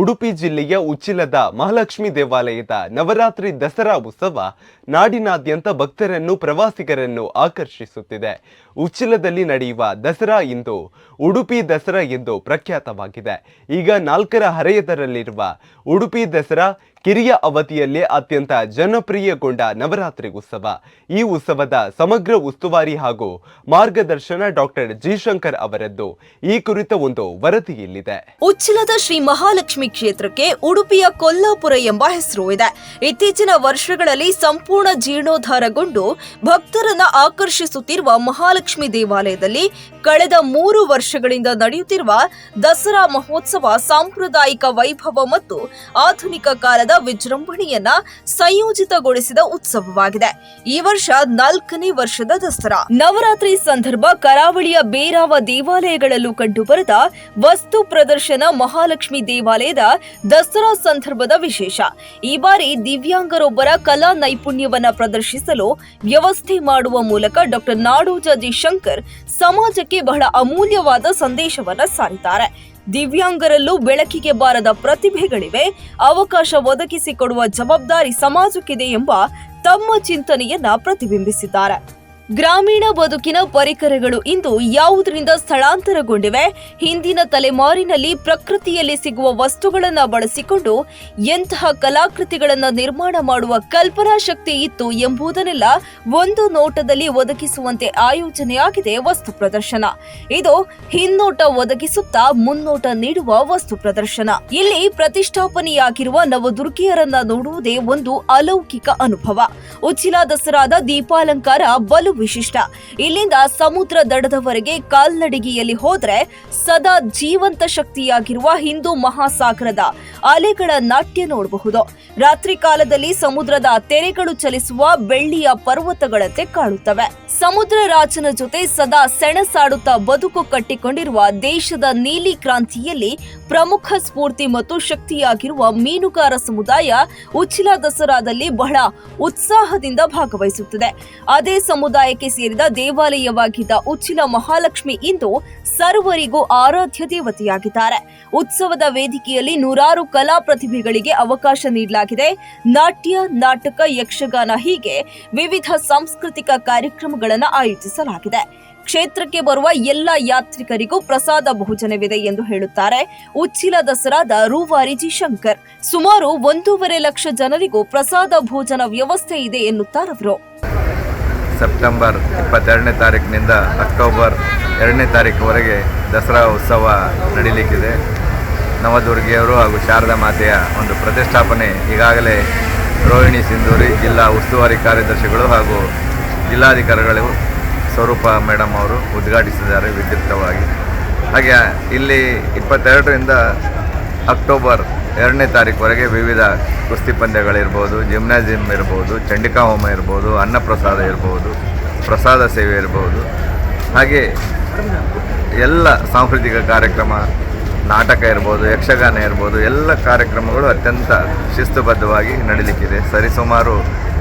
ಉಡುಪಿ ಜಿಲ್ಲೆಯ ಉಚ್ಚಿಲದ ಮಹಾಲಕ್ಷ್ಮಿ ದೇವಾಲಯದ ನವರಾತ್ರಿ ದಸರಾ ಉತ್ಸವ ನಾಡಿನಾದ್ಯಂತ ಭಕ್ತರನ್ನು, ಪ್ರವಾಸಿಗರನ್ನು ಆಕರ್ಷಿಸುತ್ತಿದೆ. ಉಚ್ಚಿಲದಲ್ಲಿ ನಡೆಯುವ ದಸರಾ ಇಂದು ಉಡುಪಿ ದಸರಾ ಎಂದು ಪ್ರಖ್ಯಾತವಾಗಿದೆ. ಈಗ ನಾಲ್ಕರ ಹರೆಯದರಲ್ಲಿರುವ ಉಡುಪಿ ದಸರಾ ಕಿರಿಯ ಅವಧಿಯಲ್ಲೇ ಅತ್ಯಂತ ಜನಪ್ರಿಯಗೊಂಡ ನವರಾತ್ರಿ ಉತ್ಸವ. ಈ ಉತ್ಸವದ ಸಮಗ್ರ ಉಸ್ತುವಾರಿ ಹಾಗೂ ಮಾರ್ಗದರ್ಶನ ಡಾಕ್ಟರ್ ಜಿಶಂಕರ್ ಅವರದ್ದು. ಈ ಕುರಿತ ಒಂದು ವರದಿ ಇಲ್ಲಿದೆ. ಉಚ್ಚಿಲದ ಶ್ರೀ ಮಹಾಲಕ್ಷ್ಮಿ ಕ್ಷೇತ್ರಕ್ಕೆ ಉಡುಪಿಯ ಕೊಲ್ಲಾಪುರ ಎಂಬ ಹೆಸರು ಇದೆ. ಇತ್ತೀಚಿನ ವರ್ಷಗಳಲ್ಲಿ ಸಂಪೂರ್ಣ ಜೀರ್ಣೋದ್ಧಾರಗೊಂಡು ಭಕ್ತರನ್ನ ಆಕರ್ಷಿಸುತ್ತಿರುವ ಮಹಾಲಕ್ಷ್ಮಿ ದೇವಾಲಯದಲ್ಲಿ ಕಳೆದ ಮೂರು ವರ್ಷಗಳಿಂದ ನಡೆಯುತ್ತಿರುವ ದಸರಾ ಮಹೋತ್ಸವ ಸಾಂಪ್ರದಾಯಿಕ ವೈಭವ ಮತ್ತು ಆಧುನಿಕ ಕಾಲದ ವಿಜೃಂಭಣೆಯನ್ನ ಸಂಯೋಜಿತಗೊಳಿಸಿದ ಉತ್ಸವವಾಗಿದೆ. ಈ ವರ್ಷ ನಾಲ್ಕನೇ ವರ್ಷದ ದಸರಾ. ನವರಾತ್ರಿ ಸಂದರ್ಭ ಕರಾವಳಿಯ ಬೇರಾವ ದೇವಾಲಯಗಳಲ್ಲೂ ಕಂಡುಬರದ ವಸ್ತು ಪ್ರದರ್ಶನ ಮಹಾಲಕ್ಷ್ಮಿ ದೇವಾಲಯದ ದಸರಾ ಸಂದರ್ಭದ ವಿಶೇಷ. ಈ ಬಾರಿ ದಿವ್ಯಾಂಗರೊಬ್ಬರ ಕಲಾ ನೈಪುಣ್ಯವನ್ನ ಪ್ರದರ್ಶಿಸಲು ವ್ಯವಸ್ಥೆ ಮಾಡುವ ಮೂಲಕ ಡಾಕ್ಟರ್ ನಾಡೋಜ ಜಿ ಶಂಕರ್ ಸಮಾಜಕ್ಕೆ ಬಹಳ ಅಮೂಲ್ಯವಾದ ಸಂದೇಶವನ್ನ ಸಾರಿದ್ದಾರೆ. ದಿವ್ಯಾಂಗರಲ್ಲೂ ಬೆಳಕಿಗೆ ಬಾರದ ಪ್ರತಿಭೆಗಳಿವೆ. ಅವಕಾಶ ಒದಗಿಸಿಕೊಡುವ ಜವಾಬ್ದಾರಿ ಸಮಾಜಕ್ಕಿದೆ ಎಂಬ ತಮ್ಮ ಚಿಂತನೆಯನ್ನ ಪ್ರತಿಬಿಂಬಿಸಿದ್ದಾರೆ. ಗ್ರಾಮೀಣ ಬದುಕಿನ ಪರಿಕರಗಳು ಇಂದು ಯಾವುದರಿಂದ ಸ್ಥಳಾಂತರಗೊಂಡಿವೆ? ಹಿಂದಿನ ತಲೆಮಾರಿನಲ್ಲಿ ಪ್ರಕೃತಿಯಲ್ಲಿ ಸಿಗುವ ವಸ್ತುಗಳನ್ನು ಬಳಸಿಕೊಂಡು ಎಂತಹ ಕಲಾಕೃತಿಗಳನ್ನು ನಿರ್ಮಾಣ ಮಾಡುವ ಕಲ್ಪನಾ ಶಕ್ತಿ ಇತ್ತು ಎಂಬುದನ್ನೆಲ್ಲ ಒಂದು ನೋಟದಲ್ಲಿ ಒದಗಿಸುವಂತೆ ಆಯೋಜನೆಯಾಗಿದೆ ವಸ್ತು ಪ್ರದರ್ಶನ. ಇದು ಹಿನ್ನೋಟ ಒದಗಿಸುತ್ತಾ ಮುನ್ನೋಟ ನೀಡುವ ವಸ್ತು ಪ್ರದರ್ಶನ. ಇಲ್ಲಿ ಪ್ರತಿಷ್ಠಾಪನೆಯಾಗಿರುವ ನವದುರ್ಗಿಯರನ್ನ ನೋಡುವುದೇ ಒಂದು ಅಲೌಕಿಕ ಅನುಭವ. ಉಚ್ಚಿಲ ದಸರಾದ ದೀಪಾಲಂಕಾರ ಬಲು ವಿಶಿಷ್ಟ. ಇಲ್ಲಿಂದ ಸಮುದ್ರ ದಡದವರೆಗೆ ಕಾಲ್ನಡಿಗೆಯಲ್ಲಿ ಹೋದ್ರೆ ಸದಾ ಜೀವಂತ ಶಕ್ತಿಯಾಗಿರುವ ಹಿಂದೂ ಮಹಾಸಾಗರದ ಅಲೆಗಳ ನಾಟ್ಯ ನೋಡಬಹುದು. ರಾತ್ರಿ ಕಾಲದಲ್ಲಿ ಸಮುದ್ರದ ತೆರೆಗಳು ಚಲಿಸುವ ಬೆಳ್ಳಿಯ ಪರ್ವತಗಳಂತೆ ಕಾಣುತ್ತವೆ. ಸಮುದ್ರ ರಾಜನ ಜೊತೆ ಸದಾ ಸೆಣಸಾಡುತ್ತಾ ಬದುಕು ಕಟ್ಟಿಕೊಂಡಿರುವ ದೇಶದ ನೀಲಿ ಕ್ರಾಂತಿಯಲ್ಲಿ ಪ್ರಮುಖ ಸ್ಫೂರ್ತಿ ಮತ್ತು ಶಕ್ತಿಯಾಗಿರುವ ಮೀನುಗಾರ ಸಮುದಾಯ ಉಚ್ಚಿಲ ದಸರಾದಲ್ಲಿ ಬಹಳ ಉತ್ಸಾಹದಿಂದ ಭಾಗವಹಿಸುತ್ತದೆ. ಅದೇ ಸಮುದಾಯಕ್ಕೆ ಸೇರಿದ ದೇವಾಲಯವಾಗಿದ್ದ ಉಚ್ಚಿಲ ಮಹಾಲಕ್ಷ್ಮಿ ಇಂದು ಸರ್ವರಿಗೂ ಆರಾಧ್ಯ ದೇವತೆಯಾಗಿದ್ದಾರೆ. ಉತ್ಸವದ ವೇದಿಕೆಯಲ್ಲಿ ನೂರಾರು ಕಲಾ ಪ್ರತಿಭೆಗಳಿಗೆ ಅವಕಾಶ ನೀಡಲಾಗಿದೆ. ನಾಟ್ಯ, ನಾಟಕ, ಯಕ್ಷಗಾನ ಹೀಗೆ ವಿವಿಧ ಸಾಂಸ್ಕೃತಿಕ ಕಾರ್ಯಕ್ರಮಗಳನ್ನು ಆಯೋಜಿಸಲಾಗಿದೆ. ಕ್ಷೇತ್ರಕ್ಕೆ ಬರುವ ಎಲ್ಲ ಯಾತ್ರಿಕರಿಗೂ ಪ್ರಸಾದ ಭೋಜನವಿದೆ ಎಂದು ಹೇಳುತ್ತಾರೆ ಉಚ್ಚಿಲ ದಸರಾದ ರೂವಾರಿಜಿ ಶಂಕರ್. ಸುಮಾರು ಒಂದೂವರೆ ಲಕ್ಷ ಜನರಿಗೂ ಪ್ರಸಾದ ಭೋಜನ ವ್ಯವಸ್ಥೆ ಇದೆ ಎನ್ನುತ್ತಾರವರು ಸೆಪ್ಟೆಂಬರ್ ಇಪ್ಪತ್ತೆರಡನೇ ತಾರೀಕಿನಿಂದ ಅಕ್ಟೋಬರ್ ಎರಡನೇ ತಾರೀಕುವರೆಗೆ ದಸರಾ ಉತ್ಸವ ನಡೀಲಿಕ್ಕಿದೆ. ನವದುರ್ಗಿಯವರು ಹಾಗೂ ಶಾರದಾ ಮಾತೆಯ ಒಂದು ಪ್ರತಿಷ್ಠಾಪನೆ ಈಗಾಗಲೇ ರೋಹಿಣಿ ಸಿಂಧೂರಿ ಜಿಲ್ಲಾ ಉಸ್ತುವಾರಿ ಕಾರ್ಯದರ್ಶಿಗಳು ಹಾಗೂ ಜಿಲ್ಲಾಧಿಕಾರಿಗಳು ಸ್ವರೂಪ ಮೇಡಮ್ ಅವರು ಉದ್ಘಾಟಿಸಿದ್ದಾರೆ ವಿದ್ಯುಕ್ತವಾಗಿ. ಹಾಗೆ ಇಲ್ಲಿ ಇಪ್ಪತ್ತೆರಡರಿಂದ ಅಕ್ಟೋಬರ್ ಎರಡನೇ ತಾರೀಕುವರೆಗೆ ವಿವಿಧ ಕುಸ್ತಿ ಪಂದ್ಯಗಳಿರ್ಬೋದು ಜಿಮ್ನಾಸಿಯಂ ಇರ್ಬೋದು, ಚಂಡಿಕಾ ಹೋಮ ಇರ್ಬೋದು, ಅನ್ನಪ್ರಸಾದ ಇರ್ಬೋದು, ಪ್ರಸಾದ ಸೇವೆ ಇರ್ಬೋದು. ಹಾಗೆ ಎಲ್ಲ ಸಾಂಸ್ಕೃತಿಕ ಕಾರ್ಯಕ್ರಮ, ನಾಟಕ ಇರ್ಬೋದು, ಯಕ್ಷಗಾನ ಇರ್ಬೋದು, ಎಲ್ಲ ಕಾರ್ಯಕ್ರಮಗಳು ಅತ್ಯಂತ ಶಿಸ್ತುಬದ್ಧವಾಗಿ ನಡೀಲಿಕ್ಕಿದೆ. ಸರಿಸುಮಾರು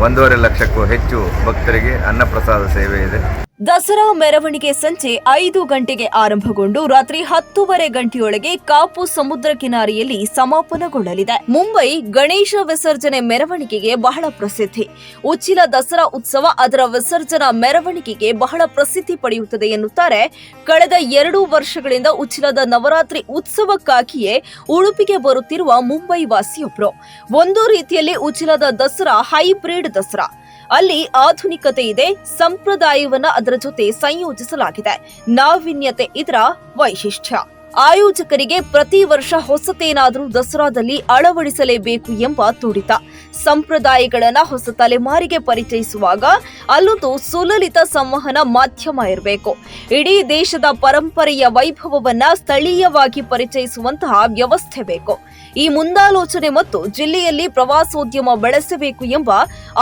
ಒಂದೂವರೆ ಲಕ್ಷಕ್ಕೂ ಹೆಚ್ಚು ಭಕ್ತರಿಗೆ ಅನ್ನಪ್ರಸಾದ ಸೇವೆ ಇದೆ. ದಸರಾ ಮೆರವಣಿಗೆ ಸಂಜೆ ಐದು ಗಂಟೆಗೆ ಆರಂಭಗೊಂಡು ರಾತ್ರಿ ಹತ್ತೂವರೆ ಗಂಟೆಯೊಳಗೆ ಕಾಪು ಸಮುದ್ರ ಕಿನಾರೆಯಲ್ಲಿ ಸಮಾಪನಗೊಳ್ಳಲಿದೆ. ಮುಂಬೈ ಗಣೇಶ ವಿಸರ್ಜನೆ ಮೆರವಣಿಗೆಗೆ ಬಹಳ ಪ್ರಸಿದ್ಧಿ. ಉಚ್ಚಿಲ ದಸರಾ ಉತ್ಸವ ಅದರ ವಿಸರ್ಜನಾ ಮೆರವಣಿಗೆಗೆ ಬಹಳ ಪ್ರಸಿದ್ಧಿ ಪಡೆಯುತ್ತದೆ ಎನ್ನುತ್ತಾರೆ. ಕಳೆದ ಎರಡು ವರ್ಷಗಳಿಂದ ಉಚ್ಚಿಲದ ನವರಾತ್ರಿ ಉತ್ಸವಕ್ಕಾಗಿಯೇ ಉಡುಪಿಗೆ ಬರುತ್ತಿರುವ ಮುಂಬೈ ವಾಸಿಯೊಬ್ಬರು ಒಂದು ರೀತಿಯಲ್ಲಿ ಉಚ್ಚಿಲದ ದಸರಾ ಹೈಬ್ರಿಡ್ ದಸರಾ. ಅಲ್ಲಿ ಆಧುನಿಕತೆ ಇದೆ, ಸಂಪ್ರದಾಯವನ್ನ ಅದರ ಜೊತೆ ಸಂಯೋಜಿಸಲಾಗಿದೆ. ನಾವೀನ್ಯತೆ ಇದರ ವೈಶಿಷ್ಟ್ಯ. ಆಯೋಜಕರಿಗೆ ಪ್ರತಿ ವರ್ಷ ಹೊಸತೇನಾದರೂ ದಸರಾದಲ್ಲಿ ಅಳವಡಿಸಲೇಬೇಕು ಎಂಬ ತುಡಿತ. ಸಂಪ್ರದಾಯಗಳನ್ನ ಹೊಸ ತಲೆಮಾರಿಗೆ ಪರಿಚಯಿಸುವಾಗ ಅಲ್ಲೊಂದು ಸುಲಲಿತ ಸಂವಹನ ಮಾಧ್ಯಮ ಇರಬೇಕು. ಇಡೀ ದೇಶದ ಪರಂಪರೆಯ ವೈಭವವನ್ನ ಸ್ಥಳೀಯವಾಗಿ ಪರಿಚಯಿಸುವಂತಹ ವ್ಯವಸ್ಥೆ ಬೇಕು. ಈ ಮುಂದಾಲೋಚನೆ ಮತ್ತು ಜಿಲ್ಲೆಯಲ್ಲಿ ಪ್ರವಾಸೋದ್ಯಮ ಬೆಳೆಸಬೇಕು ಎಂಬ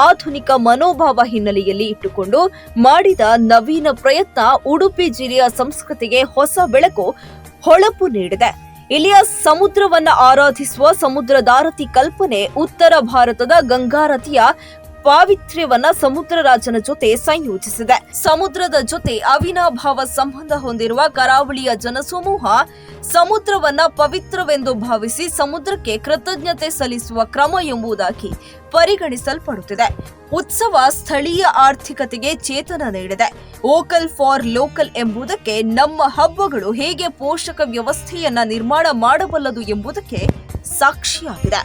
ಆಧುನಿಕ ಮನೋಭಾವ ಹಿನ್ನೆಲೆಯಲ್ಲಿ ಇಟ್ಟುಕೊಂಡು ಮಾಡಿದ ನವೀನ ಪ್ರಯತ್ನ ಉಡುಪಿ ಜಿಲ್ಲೆಯ ಸಂಸ್ಕೃತಿಗೆ ಹೊಸ ಬೆಳಕು ಹೊಳಪು ನೀಡಿದೆ. ಇಲ್ಲಿಯ ಸಮುದ್ರವನ್ನ ಆರಾಧಿಸುವ ಸಮುದ್ರದಾರತಿ ಕಲ್ಪನೆ ಉತ್ತರ ಭಾರತದ ಗಂಗಾರತಿಯ ಪಾವಿತ್ರ್ಯವನ್ನ ಸಮುದ್ರ ರಾಜನ ಜೊತೆ ಸಂಯೋಜಿಸಿದೆ. ಸಮುದ್ರದ ಜೊತೆ ಅವಿನಾಭಾವ ಸಂಬಂಧ ಹೊಂದಿರುವ ಕರಾವಳಿಯ ಜನಸಮೂಹ ಸಮುದ್ರವನ್ನ ಪವಿತ್ರವೆಂದು ಭಾವಿಸಿ ಸಮುದ್ರಕ್ಕೆ ಕೃತಜ್ಞತೆ ಸಲ್ಲಿಸುವ ಕ್ರಮ ಎಂಬುದಾಗಿ ಪರಿಗಣಿಸಲ್ಪಡುತ್ತಿದೆ. ಉತ್ಸವ ಸ್ಥಳೀಯ ಆರ್ಥಿಕತೆಗೆ ಚೇತನ ನೀಡಿದೆ. ವೋಕಲ್ ಫಾರ್ ಲೋಕಲ್ ಎಂಬುದಕ್ಕೆ ನಮ್ಮ ಹಬ್ಬಗಳು ಹೇಗೆ ಪೋಷಕ ವ್ಯವಸ್ಥೆಯನ್ನ ನಿರ್ಮಾಣ ಮಾಡಬಲ್ಲದು ಎಂಬುದಕ್ಕೆ ಸಾಕ್ಷಿಯಾಗಿದೆ.